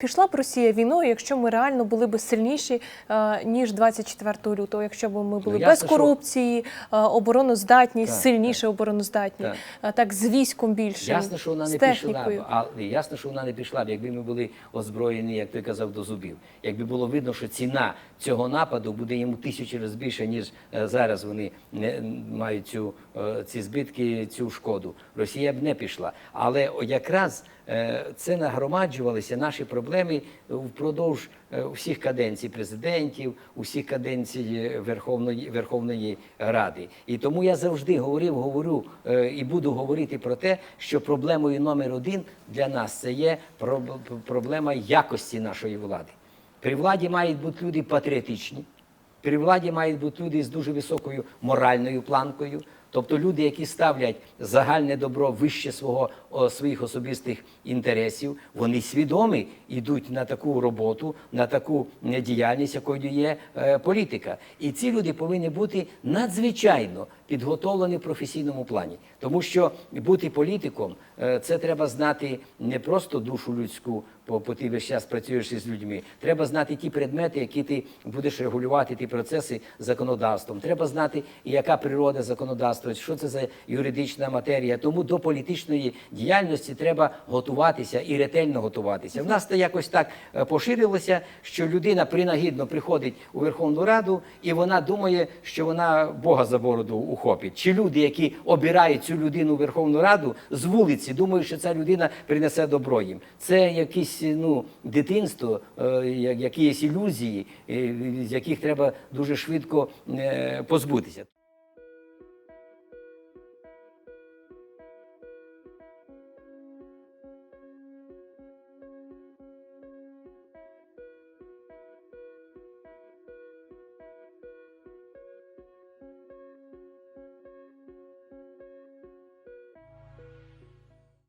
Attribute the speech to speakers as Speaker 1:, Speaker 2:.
Speaker 1: Пішла б Росія війною, якщо ми реально були б сильніші е, ніж 24 лютого, якщо б ми були
Speaker 2: Ну,
Speaker 1: без
Speaker 2: ясно, що-
Speaker 1: корупції, е, обороноздатні,
Speaker 2: Так,
Speaker 1: сильніше обороноздатні,
Speaker 2: Так.
Speaker 1: е, так з військом більше,
Speaker 2: Ясно, що вона
Speaker 1: з
Speaker 2: не
Speaker 1: технікою.
Speaker 2: пішла, б, а ясно, що вона не пішла б, якби ми були озброєні, як ти казав, до зубів. Якби було видно, що ціна цього нападу буде йому тисячі разів більше, ніж зараз вони не мають цю ці збитки, цю шкоду. Росія б не пішла. Але якраз це нагромаджувалися наші проблеми впродовж е, всіх каденцій президентів, усіх каденцій е, Верховної Верховної Ради. І тому я завжди говорив, говорю е, і буду говорити про те, що проблемою номер один для нас це є проблема якості нашої влади. При владі мають бути люди патріотичні. При владі мають бути люди з дуже високою моральною планкою, тобто люди, які ставлять загальне добро вище свого своїх особистих інтересів, вони свідомі йдуть на таку роботу, на таку діяльність, якою є е, політика. І ці люди повинні бути надзвичайно підготовлені в професійному плані, тому що бути політиком е, це треба знати не просто душу людську, бо ти весь час працюєш із людьми. Треба знати ті предмети, які ти будеш регулювати, ті процеси законодавством. Треба знати, яка природа законодавства, що це за юридична матерія. Тому до політичної діяльності треба готуватися і ретельно готуватися. В нас це якось так е, поширилося, що людина принагідно приходить у Верховну Раду, і вона думає, що вона Бога за бороду ухопить. Чи люди, які обирають цю людину у Верховну Раду з вулиці, думають, що ця людина принесе добро їм. Це якесь ну дитинство, е, якісь ілюзії, е, з яких треба дуже швидко позбутися.